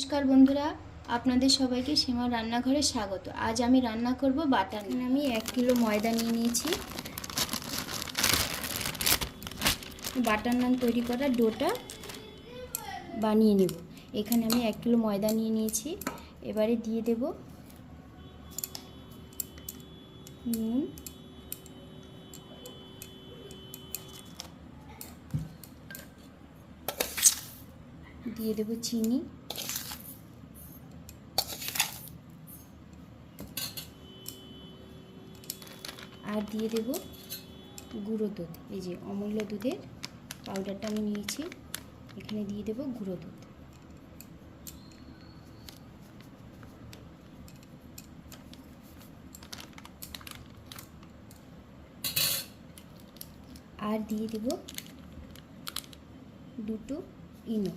নমস্কার বন্ধুরা, আপনাদের সবাইকে সীমা রান্নাঘরে স্বাগত। আজ আমি রান্না করব বাটার নান। আমি এক কিলো ময়দা নিয়ে নিয়েছি। বাটার নান তৈরি করা ডোটা বানিয়ে নেব। এখানে আমি এক কিলো ময়দা নিয়ে নিয়েছি। এবারে দিয়ে দেব নুন। দিয়ে দেব চিনি আর দিয়ে দেব গুঁড়ো দুধ। এই যে অমূল্য দুধের পাউডারটা আমি নিয়েছি, এখানে দিয়ে দেব গুঁড়ো দুধ। আর দিয়ে দেব দুটো ইনো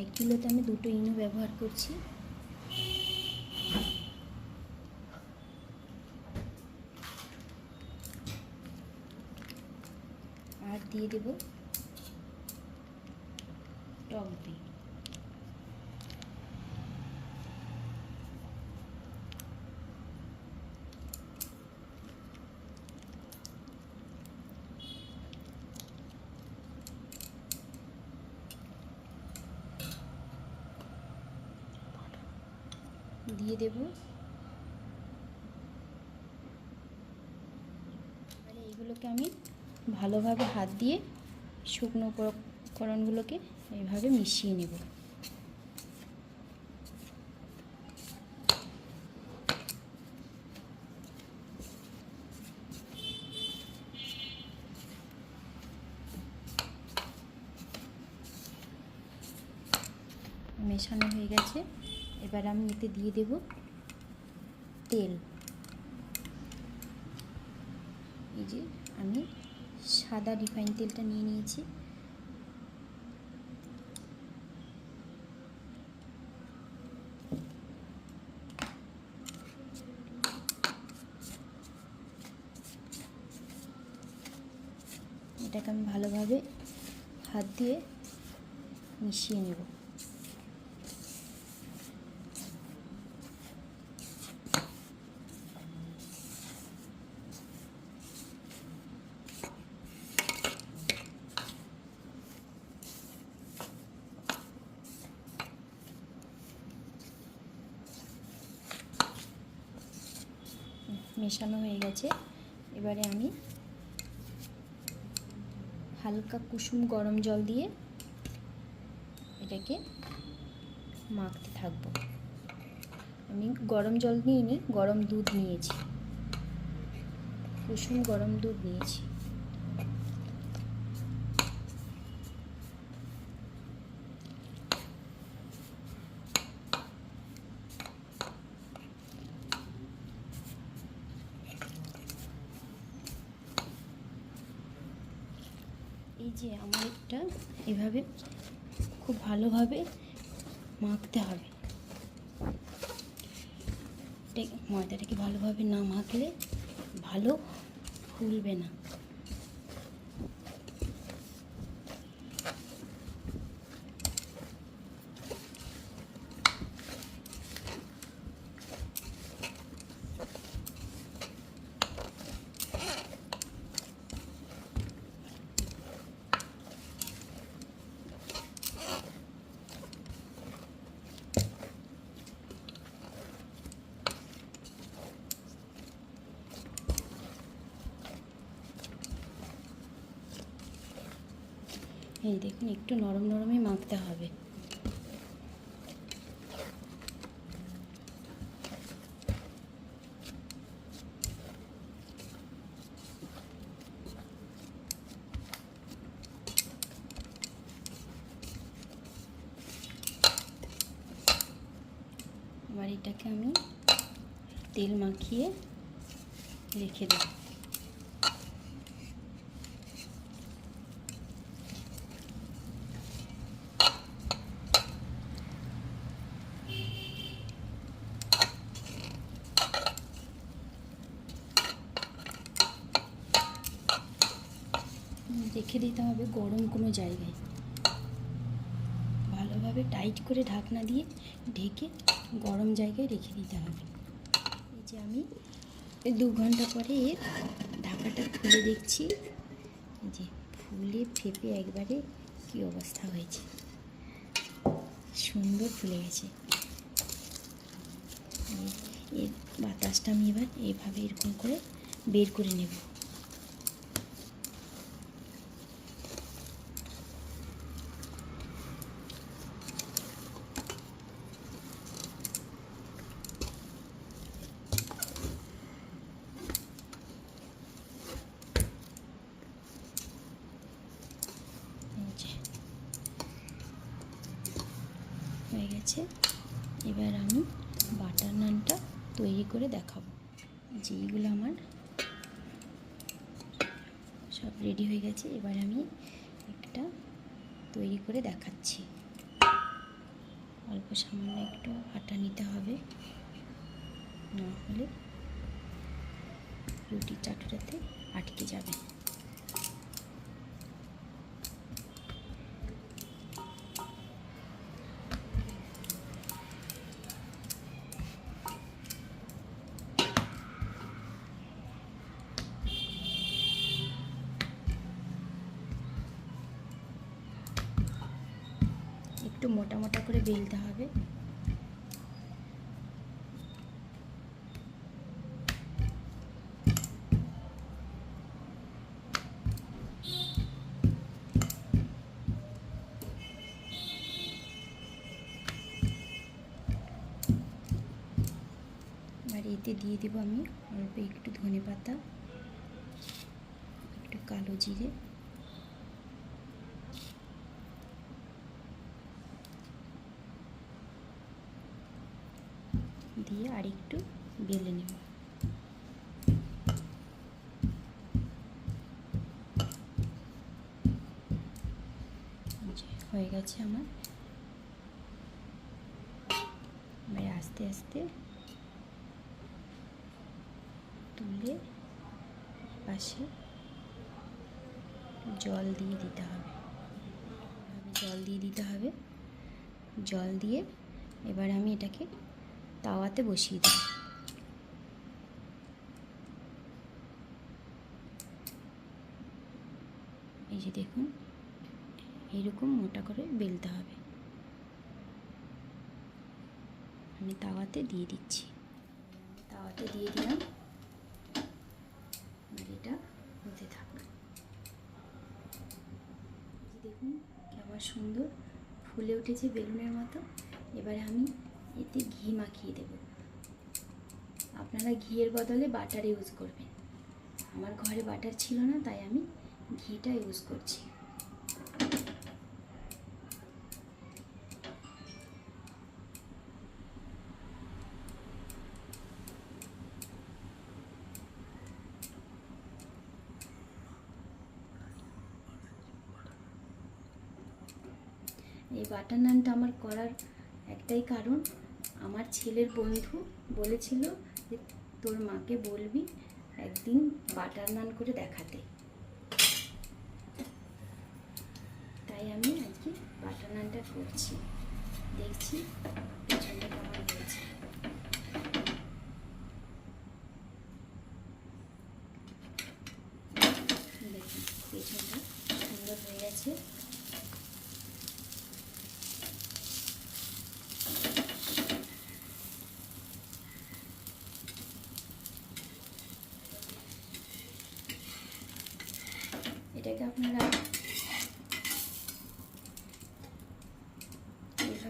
এক কিলোতে আমি দুটো ইনো ব্যবহার করছি। আর দিয়ে দেব টক দই। দিয়ে দেব। এবারে এইগুলোকে আমি ভালোভাবে হাত দিয়ে শুকনো উপকরণগুলোকে এইভাবে মিশিয়ে নেব। মেশানো হয়ে গেছে। এবার আমি এতে দিয়ে দেব তেল। এই যে আমি সাদা রিফাইন তেলটা নিয়ে নিয়েছি। এটাকে আমি ভালোভাবে হাত দিয়ে মিশিয়ে নেব। মেশানো হয়ে গেছে। এবারে আমি হালকা কুসুম গরম জল দিয়ে এটাকে মাখতে থাকব। আমি গরম জল নিয়ে নিই গরম দুধ নিয়েছি। কুসুম গরম দুধ নিয়েছি এই যে আমার একটা এভাবে খুব ভালোভাবে মাখতে হবে। ময়দাটাকে ভালোভাবে না মাখলে ভালো ফুলবে না। এই দেখুন একটু নরম নরমই মাখতে হবে। এবার এটাকে আমি তেল মাখিয়ে রেখে দেব। দিতে হবে গরম কোনো জায়গায়। ভালোভাবে টাইট করে ঢাকনা দিয়ে ঢেকে গরম জায়গায় রেখে দিতে হবে। এই যে আমি দু ঘণ্টা পরে এর ঢাকাটা খুলে দেখছি। যে ফুলে ফেপে একবারে কি অবস্থা হয়েছে। সুন্দর ফুলে গেছে। এর বাতাসটা আমি এবার এইভাবে এরকম করে বের করে নেব এই যে হয়ে গেছে এবার আমি বাটার নানটা তৈরি করে দেখাবো। যেইগুলো আমার সব রেডি হয়ে গেছে, এবার আমি একটা তৈরি করে দেখাচ্ছি। অল্প সামান্য একটু আটা নিতে হবে। না হলে রুটির চাটুটাতে আটকে যাবে। মোটা মোটা করে বেলতে হবে। এবার এতে দিয়ে দেবো আমি অল্প একটু ধনে পাতা একটু কালো জিরে। দিয়ে আর একটু বেলে নেব। হয়ে গেছে আমার। এবারে আস্তে আস্তে তুলে পাশে জল দিয়ে দিতে হবে। জল দিয়ে দিতে হবে। জল দিয়ে এবার আমি এটাকে তাওয়াতে বসিয়ে দিই। এই যে দেখুন এইরকম মোটা করে বেলতে হবে। আমি তাওয়াতে দিয়ে দিচ্ছি। তাওয়াতে দিয়ে দিলাম। এটা হতে থাক দেখুন কেমন সুন্দর ফুলে উঠেছে বেলুনের মতো। এবারে আমি এতে ঘি মাখিয়ে দেব। আপনারা ঘিয়ের বদলে বাটার ইউজ করবেন। আমার ঘরে বাটার ছিল না, তাই আমি ঘিটা ইউজ করছি। এই বাটার নানটা আমার করার একটাই কারণ। আমার ছেলের বন্ধু বলেছিল যে, তোর মাকে বলবি একদিন বাটার নান করে দেখাতে। তাই আমি আজকে বাটার নানটা করছি। দেখছি পেছনটা কেমন হয়েছে। পেছনটা সুন্দর হয়ে গেছে এটাকে আপনারা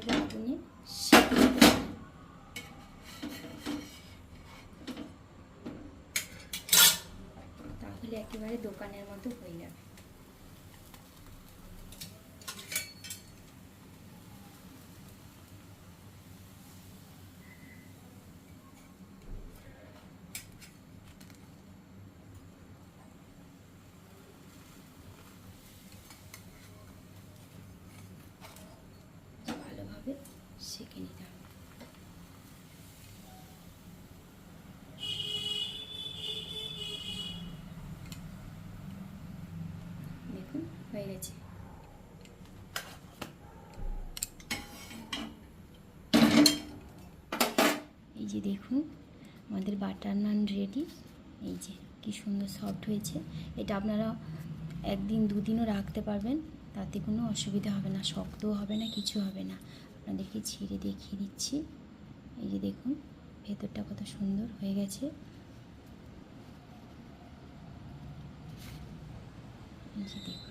এইভাবে আগুনে সেঁকে তাহলে একেবারে দোকানের মতো হয়ে যাবে। শিখে নিতে হবে দেখুন হয়ে গেছে এই যে দেখুন আমাদের বাটার নান রেডি এই যে কি সুন্দর সফট হয়েছে। এটা আপনারা একদিন দুদিনও রাখতে পারবেন। তাতে কোনো অসুবিধা হবে না শক্তও হবে না কিছু হবে না। আপনাদেরকে ছিঁড়ে দেখিয়ে দিচ্ছি। এই যে দেখুন, ভেতরটা কত সুন্দর হয়ে গেছে। এই যে দেখুন